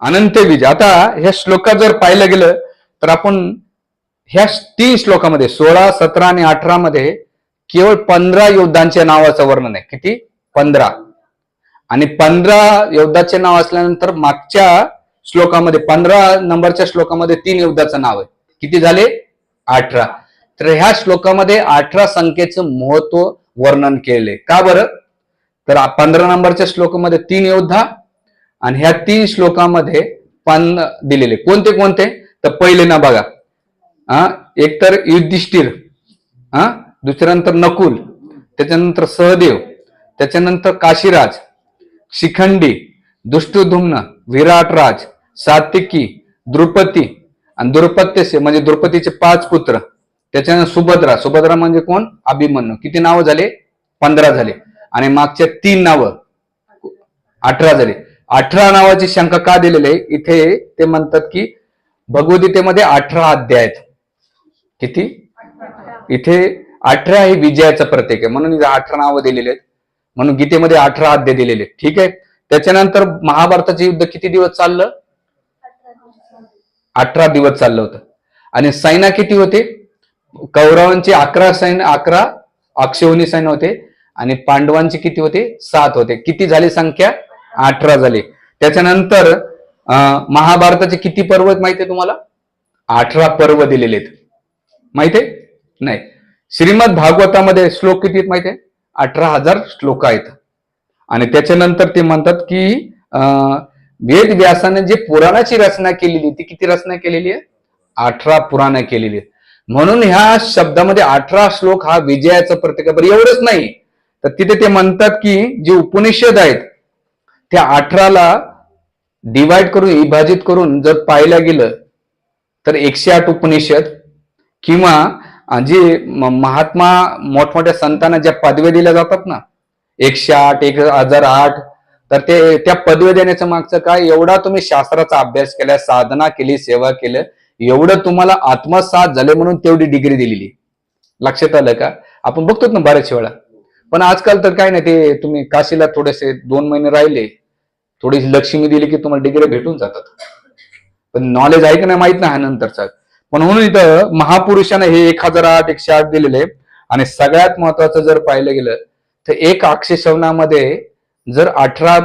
अनंत बीज आता ह्या श्लोकात जर पाहिलं गेलं तर आपण ह्या तीन श्लोकामध्ये सोळा सतरा आणि अठरा मध्ये केवळ पंधरा योद्धांच्या नावाचं वर्णन आहे. किती? पंधरा. आणि पंधरा योद्धाचे नाव असल्यानंतर मागच्या श्लोकामध्ये पंधरा नंबरच्या श्लोकामध्ये तीन योद्धाचं नाव आहे. किती झाले? अठरा. तर ह्या श्लोकामध्ये अठरा संख्येचं महत्त्व वर्णन केले का बरं? तर पंधरा नंबरच्या श्लोकामध्ये तीन योद्धा आणि ह्या तीन श्लोकामध्ये पान दिलेले. कोणते कोणते? तर पहिले ना बघा. हा एक तर युधिष्ठिर हा दुसऱ्यानंतर नकुल त्याच्यानंतर सहदेव त्याच्यानंतर काशीराज शिखंडी दुष्टुधुम्न विराटराज सात्विकी द्रुपदी आणि द्रुपत्यसे म्हणजे द्रुपतीचे पाच पुत्र. त्याच्यानंतर सुभद्रा. सुभद्रा म्हणजे कोण? अभिमन्यू. किती नावं झाले? पंधरा झाले. आणि मागच्या तीन नावं अठरा झाले. अठरा नावाची शंका का दिलेली आहे? इथे ते म्हणतात की भगवद्गीतेमध्ये अठरा अध्याय आहेत. किती? इथे अठरा हे विजयाचं प्रतीक आहे. म्हणून इथे अठरा नावं दिलेली आहेत. म्हणून गीतेमध्ये अठरा अध्याय दिलेले आहेत. ठीक आहे? त्याच्यानंतर महाभारताचं युद्ध किती दिवस चाललं? अठरा दिवस चाललं होतं. आणि सैना किती होते? कौरवांचे अकरा सैन्य अकरा अक्षौनी सैन्य होते. आणि पांडवांचे किती होते? सात होते. किती झाली संख्या? अठरा झाले. त्याच्यानंतर अं, महाभारताचे किती पर्व आहेत माहिती आहे तुम्हाला? अठरा पर्व दिलेले आहेत. माहिती आहे? नाही. श्रीमद भागवतामध्ये श्लोक किती आहेत माहिती आहे? अठरा हजार श्लोक आहेत. आणि त्याच्यानंतर ते म्हणतात की अं, वेद व्यासाने जे पुराणाची रचना केलेली ती किती रचना केलेली आहे? अठरा पुराण केलेली आहे म्हणून ह्या शब्दामध्ये अठरा श्लोक हा विजयाचा प्रत्येक बरं एवढंच नाही. तर तिथे ते म्हणतात की जे उपनिषद आहेत त्या अठराला डिवाइड करून विभाजित करून जर पाहिलं गेलं तर एकशे आठ उपनिषद किंवा जे महात्मा मोठमोठ्या संतांना ज्या पदव्या दिल्या जातात ना एकशे आठ एक हजार आठ तर ते त्या पदव्या देण्याचं मागचं काय? एवढा तुम्ही शास्त्राचा अभ्यास केला साधना केली सेवा केलं एवढं तुम्हाला आत्मसात झाले म्हणून तेवढी डिग्री दिलेली. लक्षात आलं का? आपण बघतो ना बऱ्याच वेळा. पण आजकाल तर काय नाही ते तुम्ही काशीला थोडेसे दोन महिने राहिले थोडीशी लक्ष्मी दिली की तुम्हाला डिग्री भेटून जातात. पण नॉलेज आहे की नाही माहीत नाही हा नंतरचा. पण म्हणून इथं महापुरुषाने हे एक हजार आठ एकशे आठ दिलेले आणि सगळ्यात महत्वाचं जर पाहिलं गेलं तर एक आक्षेशवनामध्ये जर अठरा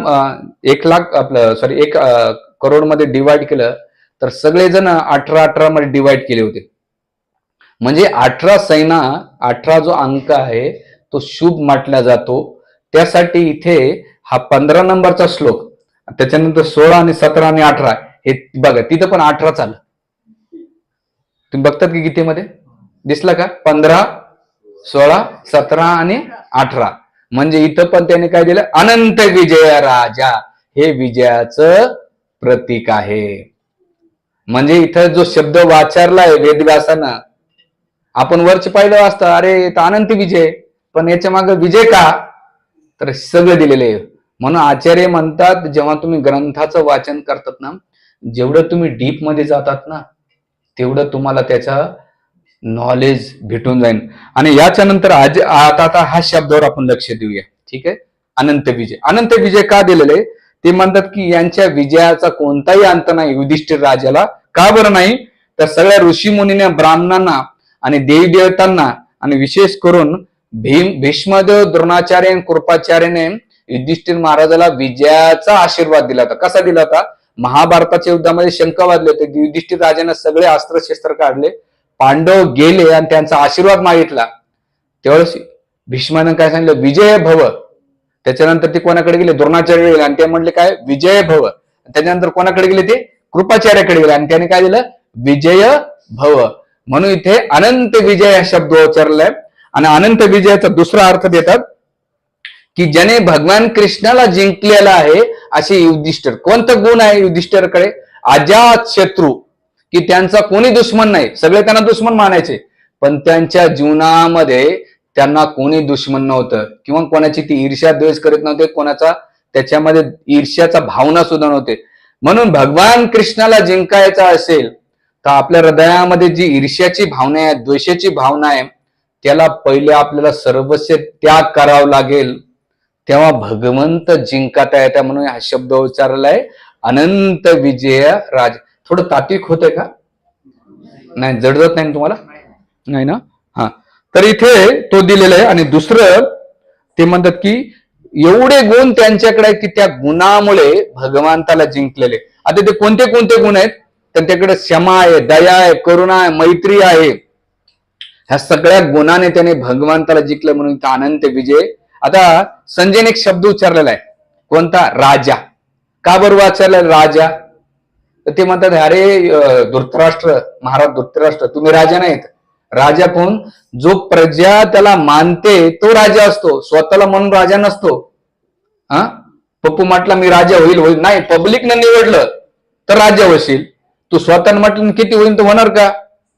एक लाख आपलं सॉरी एक करोडमध्ये डिवाइड केलं तर सगळेजण अठरा अठरा मध्ये डिवाइड केले होते. म्हणजे अठरा सैना अठरा जो अंक आहे तो शुभ म्हटला जातो. त्यासाठी इथे हा पंधरा नंबरचा श्लोक. त्याच्यानंतर सोळा आणि सतरा आणि अठरा हे बघा तिथं पण अठरा चाल तुम्ही बघतात की गीतेमध्ये दिसला का? पंधरा सोळा सतरा आणि अठरा. म्हणजे इथं पण त्याने काय दिलं? अनंत विजय राजा. हे विजयाचं प्रतीक आहे. म्हणजे इथं जो शब्द वाचारलाय वेदव्यासानं आपण वरच पाहिलं असतं अरे अनंत विजय पण याच्या मागे विजय का? तर सगळं दिलेलं आहे. म्हणून आचार्य म्हणतात जेव्हा तुम्ही ग्रंथाचं वाचन करतात ना जेवढं तुम्ही डीपमध्ये जातात ना तेवढं तुम्हाला त्याचा नॉलेज भेटून जाईल आणि याच्या नंतर आज आता आता हा शब्दावर आपण लक्ष देऊया. ठीक आहे? अनंत विजय. अनंत विजय का दिलेले? ते म्हणतात की यांच्या विजयाचा कोणताही अंत नाही युधिष्ठिर राजाला. का बरं नाही? तर सगळ्या ऋषी मुनीने ब्राह्मणांना आणि देवी देवतांना आणि विशेष करून भीम भीष्मदेव द्रोणाचार्य आणि कृपाचार्याने युधिष्ठिर महाराजाला विजयाचा आशीर्वाद दिला होता. कसा दिला होता? महाभारताच्या युद्धामध्ये शंका वाजले होते. युधिष्ठिर राजाने सगळे अस्त्र शस्त्र काढले. पांडव गेले आणि त्यांचा आशीर्वाद मागितला. त्यावेळेस भीष्मानं काय सांगितलं? विजय भव. त्याच्यानंतर ते कोणाकडे गेले? द्रोणाचार्य गेले. आणि ते म्हणले काय? विजय भव. त्याच्यानंतर कोणाकडे गेले ते? कृपाचार्याकडे गेले. आणि त्याने काय दिलं? विजय भव. म्हणून इथे अनंत विजय हा शब्द उच्चारलाय. आणि अनंत विजयाचा दुसरा अर्थ देतात की ज्याने भगवान कृष्णाला जिंकलेला आहे असे युधिष्ठिर. कोणता गुण आहे युधिष्ठिरकडे? अजात शत्रू. की त्यांचा कोणी दुश्मन नाही. सगळे त्यांना दुश्मन मानायचे. पण त्यांच्या जीवनामध्ये त्यांना कोणी दुश्मन नव्हतं. किंवा कोणाची ती ईर्ष्या द्वेष करीत नव्हते कोणाचा त्याच्यामध्ये ईर्ष्याचा भावना सुद्धा नव्हते. म्हणून भगवान कृष्णाला जिंकायचा असेल तर आपल्या हृदयामध्ये जी ईर्ष्याची भावना आहे द्वेषाची भावना आहे त्याला पहिले आपल्याला सर्वस्व त्याग करावा लागेल. तेव्हा भगवंत जिंकता येत्या म्हणून हा शब्द उच्चारलाय. अनंत विजय राज थोडं तात्विक होतंय का? नाही जडजत नाही तुम्हाला? नाही ना? हा. तर इथे तो दिलेला आहे आणि दुसरं ते म्हणतात की एवढे गुण त्यांच्याकडे आहेत की त्या गुणामुळे भगवंताला जिंकलेले. आता ते कोणते कोणते गुण आहेत? त्यांच्याकडे क्षमा आहे दया आहे करुणा आहे मैत्री आहे. ह्या सगळ्या गुणाने त्याने भगवंताला जिंकलं म्हणून अनंत विजय आता संजयने एक शब्द उच्चारलेला आहे. कोणता? राजा. का बरोबर उच्चारला राजा? तर ते म्हणतात अरे धृतराष्ट्र महाराज धृतराष्ट्र तुम्ही राजा नाहीत. राजा कोण? जो प्रजा त्याला मानते तो राजा असतो. स्वतःला म्हणून राजा नसतो. हा? पप्पू म्हटला मी राजा होईल होईल. नाही पब्लिकनं निवडलं तर राजा होशील. तू स्वतः म्हटलं किती होईल तर होणार का?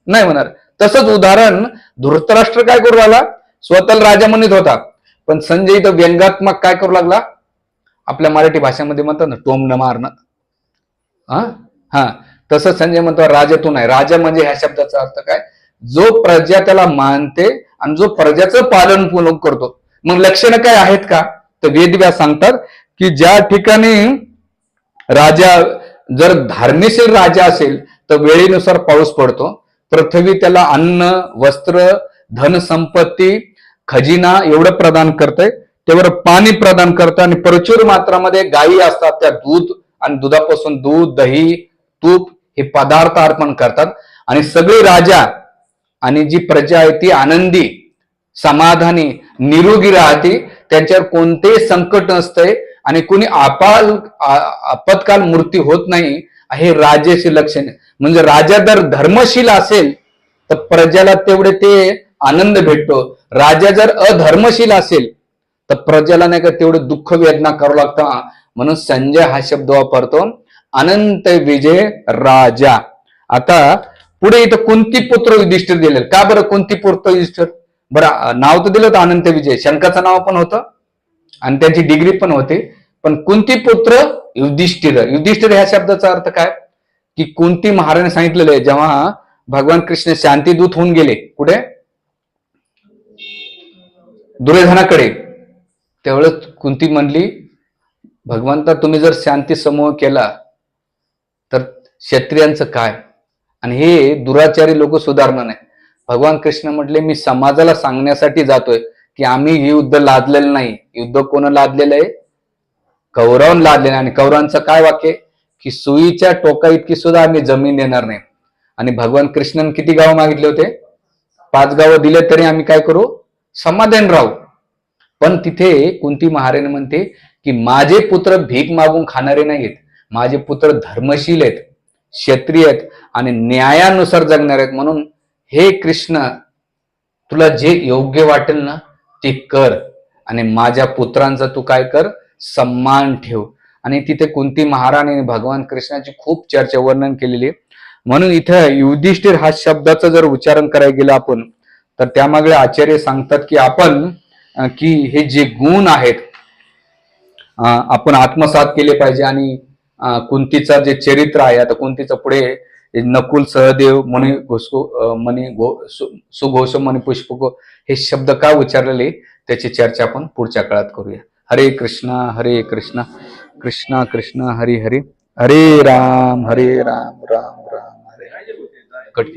नाही होणार. तसंच उदाहरण धृतराष्ट्र काय करू आला स्वतःला राजा म्हणत होता. पण संजय इथं व्यंगात्मक काय करू लागला? आपल्या मराठी भाषेमध्ये म्हणतात ना टोमणं मारणं हा? हा. तसं संजय म्हणतो राजा तू नाही. राजा म्हणजे ह्या शब्दाचा अर्थ काय? जो प्रजा त्याला मानते आणि जो प्रजाचं पालन पूर्ण करतो. मग लक्षणं काय आहेत का? तर वेदव्यास सांगतात की ज्या ठिकाणी राजा जर धार्मिशील राजा असेल तर वेळेनुसार पाऊस पडतो. पृथ्वी त्याला अन्न वस्त्र धन संपत्ती खजिना एवढं प्रदान करतंय तेवढं पाणी प्रदान करतं आणि प्रचुर मात्रामध्ये गायी असतात त्या दूध आणि दुधापासून दूध दही तूप हे पदार्थ अर्पण करतात. आणि सगळी राजा आणि जी प्रजा आहे ती आनंदी समाधानी निरोगी राहते. त्यांच्यावर कोणतेही संकट नसतंय आणि कुणी आपाल आपत्काल मूर्ती होत नाही हे राजेचे लक्षण म्हणजे राजा जर धर्मशील असेल तर प्रजाला तेवढे ते आनंद भेटतो. राजा जर अधर्मशील असेल तर प्रजेला नाही का तेवढं दुःख वेदना करावं लागतं. म्हणून संजय हा शब्द वापरतो अनंत विजय राजा. आता पुढे इथं कोणती पुत्र युधिष्ठिर दिले का बरं कोणती पुत्र युधिष्ठिर? बरं नाव तर दिलं होतं अनंत विजय. शंकाचं नाव पण होतं आणि त्याची डिग्री पण होती. पण कुंती पुत्र युधिष्ठिर? युधिष्ठिर ह्या शब्दाचा अर्थ काय? की कुंती महाराजांनी सांगितलेलं आहे जेव्हा भगवान कृष्ण शांतीदूत होऊन गेले कुठे? दुर्योधनाकडे. त्यावेळेस कुंती म्हणली भगवंता तुम्ही जर शांती समूह केला तर क्षत्रियांचं काय? आणि हे दुराचारी लोक सुधारणार नाही. भगवान कृष्ण म्हटले मी समाजाला सांगण्यासाठी जातोय की आम्ही हे युद्ध लादलेलं नाही. युद्ध कोण लादलेलं आहे? कौरवन लादलेलं आणि कौरवांचं काय वाक्य की सुईच्या टोका इतकी सुद्धा आम्ही जमीन देणार नाही. आणि भगवान कृष्णन किती गावं मागितले होते? पाच गावं दिले तरी आम्ही काय करू? समाधान राहू. पण तिथे कुंती महाराणी म्हणते की माझे पुत्र भीक मागून खाणारे नाहीत. माझे पुत्र धर्मशील आहेत क्षत्रिय आहेत आणि न्यायानुसार जगणार आहेत. म्हणून हे कृष्ण तुला जे योग्य वाटेल ना ते कर. आणि माझ्या पुत्रांचा तू काय कर? सन्मान ठेव. आणि तिथे कुंती महाराणी भगवान कृष्णाची खूप चर्चा वर्णन केलेली आहे. म्हणून इथं युधिष्ठिर हा शब्दाचं जर उच्चारण करायला गेलं आपण तर त्यामागे आचार्य सांगतात की आपण की हे जे गुण आहेत आपण आत्मसात केले पाहिजे आणि कुंतीचा जे चरित्र आहे आता कुंतीचं पुढे नकुल सहदेव मनी घोसको अं, मनी घो सु- सुघोष मनी पुष्पको हे शब्द का उच्चारलेले त्याची चर्चा आपण पुढच्या काळात करूया. हरे कृष्णा हरे कृष्णा कृष्णा कृष्णा हरी हरी हरे राम हरे राम राम राम हरे कट